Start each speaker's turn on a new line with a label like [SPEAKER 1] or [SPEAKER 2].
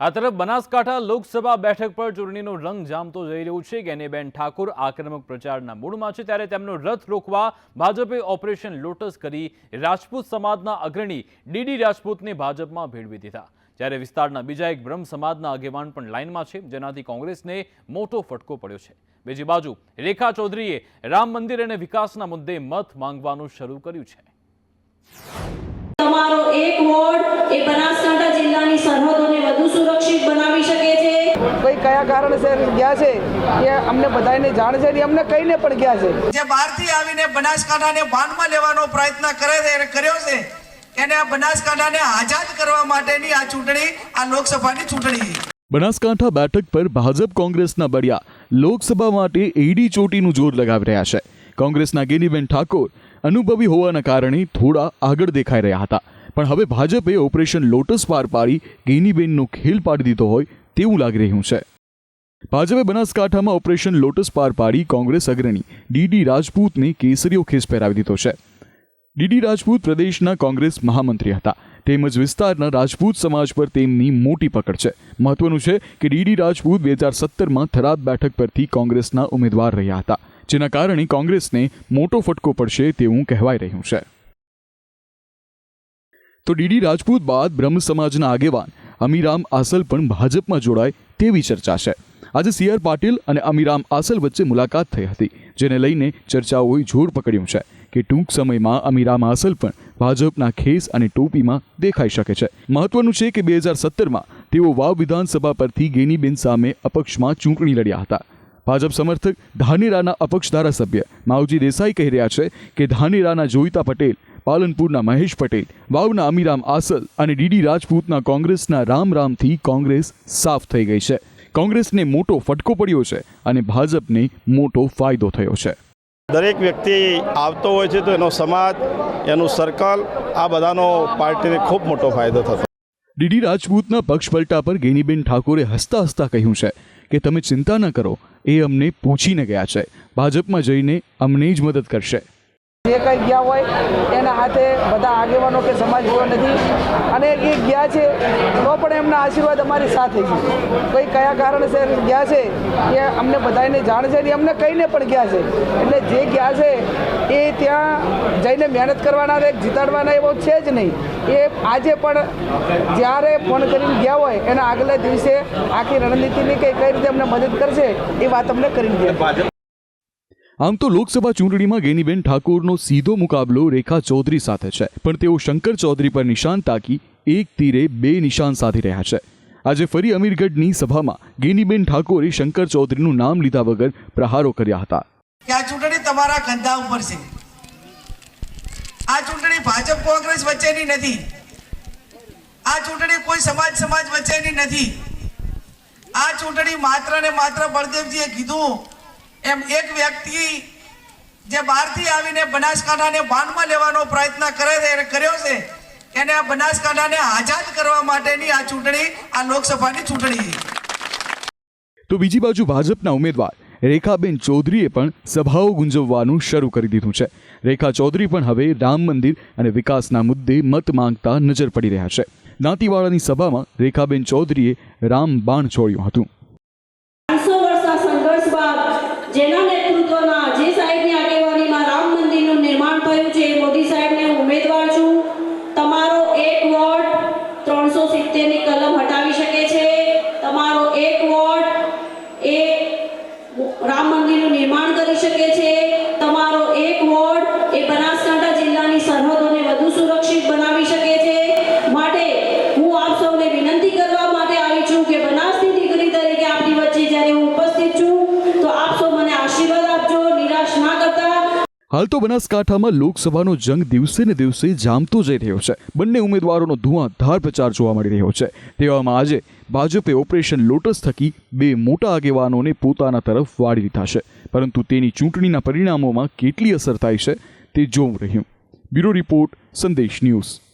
[SPEAKER 1] આ તરફ બનાસકાંઠા લોકસભા બેઠક પર ચૂંટણીનો રંગ જામતો જઈ રહ્યું છે. ગેનીબેન ઠાકોર આક્રમક પ્રચારના મૂળમાં છે ત્યારે તેમનો રથ રોકવા ભાજપે ઓપરેશન લોટસ કરી રાજપૂત સમાજના અગ્રણી ડીડી રાજપૂતને ભાજપમાં ભેળવી દીધા. જ્યારે વિસ્તારના બીજા એક બ્રહ્મ સમાજના આગેવાન પણ લાઇનમાં છે, જેનાથી કોંગ્રેસને મોટો ફટકો પડ્યો છે. બીજી બાજુ રેખા ચૌધરીએ રામ મંદિર અને વિકાસના મુદ્દે મત માંગવાનું શરૂ કર્યું છે.
[SPEAKER 2] તમારો એક
[SPEAKER 3] ભાઈ કયા કારણસર ગયા છે એ અમને બધાને જાણ છે ને અમને કહીને પણ ગયા છે.
[SPEAKER 4] જે બહારથી આવીને બનાસકાંઠાને બાનમાં લેવાનો પ્રયત્ન કરે છે એને કર્યો છે એને આ બનાસકાંઠાને આઝાદ કરવા માટેની આ ચૂંટણી આ લોકસભાની ચૂંટણી
[SPEAKER 5] બનાસકાંઠા બેઠક પર ભાજપ કોંગ્રેસના બળિયા લોકસભા માટે એડી ચોટીનું જોર લગાવી રહ્યા છે. કોંગ્રેસના ગેનીબેન ઠાકોર અનુભવી હોવાના કારણે થોડા આગળ દેખાઈ રહ્યા હતા. પણ હવે ભાજપે ઓપરેશન લોટસ પાર પાડી ગેનીબેનનો ખેલ પાડી દીધો હોય તેવું લાગી રહ્યું છે. ભાજપે બનાસકાંઠામાં ઓપરેશન લોટસ પાર પાડી કોંગ્રેસ અગ્રણી ડીડી રાજપૂતને કેસરીઓ ખેસ પહેરાવી દીધો છે. ડીડી રાજપૂત પ્રદેશના કોંગ્રેસ મહામંત્રી હતા. તેમજ વિસ્તારના રાજપૂત સમાજ પર તેમની મોટી પકડ છે. મહત્વનું છે કે ડીડી રાજપૂત બે હજાર સત્તરમાં થરાદ બેઠક પરથી કોંગ્રેસના ઉમેદવાર રહ્યા હતા. જેના કારણે કોંગ્રેસને મોટો ફટકો પડશે તેવું કહેવાઈ રહ્યું છે. તો ડીડી રાજપૂત બાદ બ્રહ્મ સમાજના આગેવાન અમીરામ આસલ પણ ભાજપમાં જોડાય તેવી ચર્ચા છે. આજે સી આર પાટીલ અને અમીરામ આસલ વચ્ચે મુલાકાત થઈ હતી, જેને લઈને ચર્ચાઓએ જોર પકડ્યું છે કે ટૂંક સમયમાં અમીરામ આસલ પણ ભાજપના ખેસ અને ટોપીમાં દેખાઈ શકે છે. મહત્વનું છે કે બે હજાર સત્તરમાં તેઓ વાવ વિધાનસભા પરથી ગેનીબેન સામે અપક્ષમાં ચૂંટણી લડ્યા હતા. ભાજપ સમર્થક ધાનેરાના અપક્ષ ધારાસભ્ય માવજી દેસાઈ કહી રહ્યા છે કે ધાનેરાના જોઈતા પટેલ પાલનપુરના મહેશ પટેલ વાવના અમીરામ આસલ અને ડીડી રાજપૂતના કોંગ્રેસના રામ રામથી કોંગ્રેસ સાફ થઈ ગઈ છે. કોંગ્રેસને મોટો ફટકો પડ્યો છે અને ભાજપને મોટો ફાયદો થયો છે.
[SPEAKER 6] દરેક વ્યક્તિ આવતો હોય છે તો એનો સમાજ એનું સર્કલ આ બધાનો પાર્ટીને ખૂબ મોટો ફાયદો થતો.
[SPEAKER 5] ડીડી રાજપૂતના પક્ષ પલટા પર ગેનીબેન ઠાકોરે હસતા હસતા કહ્યું છે કે તમે ચિંતા ન કરો એ અમને પૂછીને ગયા છે. ભાજપમાં જઈને અમને જ મદદ કરશે.
[SPEAKER 3] જે કંઈ ગયા હોય, એના હાથે બધા આગેવાનો કે સમાજ ગયો નથી. અને એ ગયા છે, તો પણ એમના આશીર્વાદ અમારી સાથે છે. ભાઈ કયા કારણસર ગયા છે, એ અમને બધાને જાણ છે ને અમને કહીને પણ ગયા છે. એટલે જે ગયા છે, એ ત્યાં જઈને મહેનત કરવાના એક જીતાડવાના એવો છે જ નહીં. એ આજે પણ જ્યારે ફોન કરીને ગયા હોય, એના આગલા દિવસે આખી રણનીતિની કે કઈ રીતે અમને મદદ કરશે, એ વાત અમને કરીને ગયા.
[SPEAKER 5] આમ તો લોકસભા ચૂંટણીમાં ગેનીબેન ઠાકોરનો સીધો મુકાબલો રેખા ચૌધરી સાથે છે. પણ તેઓ શંકર ચૌધરી પર નિશાન તાકી એક તીરે બે નિશાન સાધી રહ્યા છે. આજે ફરી અમીરગઢની સભામાં ગેનીબેન ઠાકોરે શંકર ચૌધરીનું નામ લીધા વગર પ્રહારો કર્યા હતા.
[SPEAKER 4] આ ચૂંટણી તમારા કંધા ઉપર છે. આ ચૂંટણી ભાજપ કોંગ્રેસ વચ્ચેની નથી. આ ચૂંટણી કોઈ સમાજ સમાજ વચ્ચેની નથી. આ ચૂંટણી માત્ર ને માત્ર બળદેવજીએ કીધું. એમ એક વ્યક્તિ જે બહારથી આવીને બનાસકાંઠાને બાનમાં લેવાનો પ્રયત્ન કરે છે, એને કર્યો છે, એને આ બનાસકાંઠાને આઝાદ કરવા માટેની આ ચૂંટણી, આ લોકસભાની ચૂંટણી
[SPEAKER 5] તો બીજી બાજુ ભાજપના ઉમેદવાર રેખાબેન ચૌધરીએ પણ સભાઓ ગુંજવવાનું શરૂ કરી દીધું છે. રેખા ચૌધરી પણ હવે રામ મંદિર અને વિકાસના મુદ્દે મત માંગતા નજર પડી રહ્યા છે. દાંતીવાડાની સભામાં રેખાબેન ચૌધરીએ રામ બાણ છોડ્યું હતું.
[SPEAKER 2] બાદ
[SPEAKER 5] હાલ તો બનાસકાંઠામાં લોકસભાનો જંગ દિવસે ને દિવસે જામતો જઈ રહ્યો છે. બંને ઉમેદવારોનો ધુઆંધાર પ્રચાર જોવા મળી રહ્યો છે. તેવામાં આજે ભાજપે ઓપરેશન લોટસ થકી બે મોટા આગેવાનોને પોતાના તરફ વાળી લીધા છે. પરંતુ તેની ચૂંટણીના પરિણામોમાં કેટલી અસર થાય છે તે જોવું રહ્યું. Bureau report, Sandesh news.